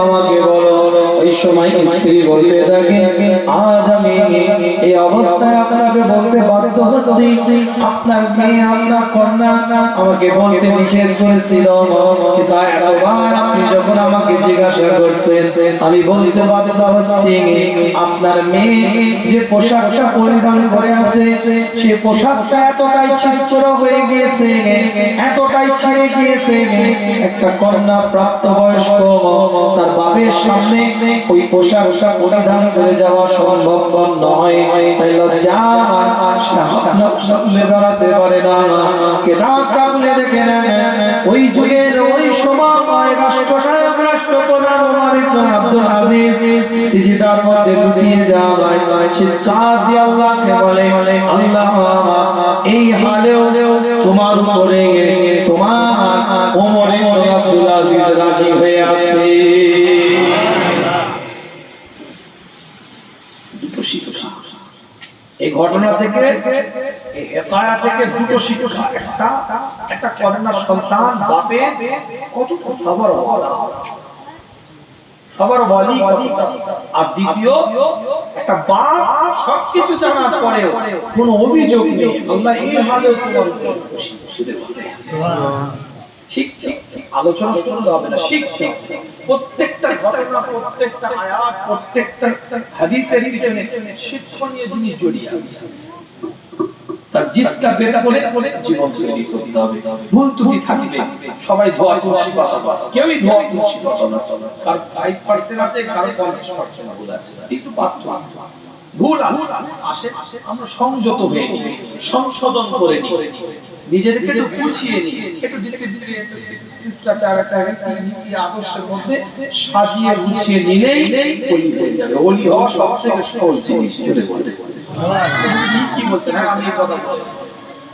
আমাকে বলো ওই সময় স্ত্রী বলতে থাকে আজ আমি এই বলতে বাধ্য আপনার মেয়ে, আপনার কন্যা আমাকে বলতে নিষেধ করেছিল। আপনি যখন আমাকে জিজ্ঞাসা করছেন, আমি বলতে বাধ্য হচ্ছি, আপনার মেয়ে যে পোশাকটা পরিধান করে আছে, সে পোশাকটা এতটাই ছিদ্র হয়ে গিয়েছে, এতটাই ছিঁড়ে গিয়েছে, একটা কন্যা প্রাপ্ত বয়স্ক তার বাপের সামনে ওই পোশাকটা পরিধান করে যাওয়া সম্ভব নয়। তাই লজ্জা সামনে দাঁড়াতে পারে না। কেতাবটা খুলে দেখে নেন, ওই যুগের ওই সময় রাষ্ট্রনায়ক রাষ্ট্রপ্রধান ওমর ইবনে আব্দুল আজিজ সিজদার মধ্যে লুটিয়ে যায়। চিৎকার দিয়ে আল্লাহকে বলে, আল্লাহ, এই হালেও তোমার উপরে, তোমার ওমর ইবনে আব্দুল আজিজ রাজি হয়ে আছে। দুটো শিক্ষা এই ঘটনা থেকে হেকায়া থেকে দুটো শিক্ষা একটা একটা কন্যা সন্তান বাপে কতটা সবর সবর বলি আর দ্বিতীয়, একটা বাপ, সবকিছু জানার কোনো অভিযোগ নেই। আল্লাহ এই তোমার ঠিক ঠিক আলোচনা শুনতে হবে না। শিখ ঠিক প্রত্যেকটা ঘটনা, প্রত্যেকটা আয়াত, প্রত্যেকটা হাদিসের পিছনে শিক্ষণীয় জিনিস জড়িয়ে আছে। তার জিসটা বের বলে জীবন তৈরি করতে হবে। ভুল ত্রুটি থাকবে সবাই ধোয়া তুলসী কেউই ধোয়া না। ফাইভ পার্সেন্ট আছে, কার পঞ্চাশ পার্সেন্ট ভুল আছে। কিন্তু ভুল আসে আমরা সংযত হয়ে সংশোধন করে নিই। নিজেদেরকে একটু গুছিয়ে নিই, একটু ডিসিপ্লিন শিষ্টাচার, একটা নীতি, আদর্শের মধ্যে সাজিয়ে গুছিয়ে নিলেই যাবে। ওলি হওয়া সব থেকে সহজ জিনিস। জুড়ে বলে কি বলছেন? হ্যাঁ আমি কথা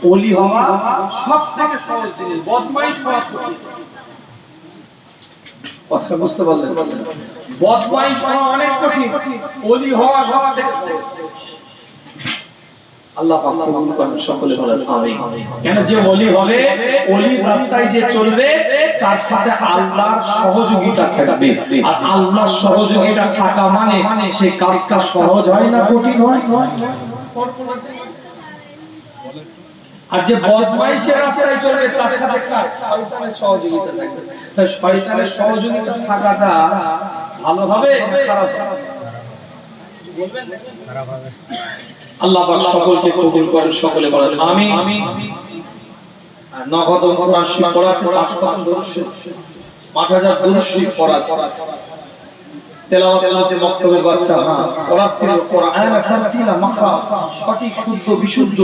ওলি হওয়া সব থেকে সহজ জিনিস, বদমাইশ হওয়া কঠিন। কথা বুঝতে পারছেন বদমাইশ হওয়া অনেক কঠিন। ওলি হওয়া সব আল্লাহ পাক কবুল করেন সকলে বলেন, আমিন। কেন যে ওলি হবে ওলি রাস্তায় যে চলবে, তার সাথে আল্লাহর সহযোগিতা থাকবে। আর আল্লাহর সহযোগিতা থাকা মানে সেই কাজটা সহজ হয় না কঠিন হয়? আর যে বদমাইশের রাস্তায় চলবে তার সাথে শয়তানের সহযোগিতা থাকবে। তাই শয়তানের সহযোগিতা থাকাটা ভালো হবে খারাপ হবে? আল্লাহ পাক সকলকে কবুল করেন, সকলে বলেন আমি নগদ আছে পাঁচ দরুদ পাঁচ হাজার দরুদ শরীফ পড়া তেলাওয়াত করছে মক্তবের বাচ্চা হ্যাঁ। পড়ার সঠিক, শুদ্ধ, বিশুদ্ধ।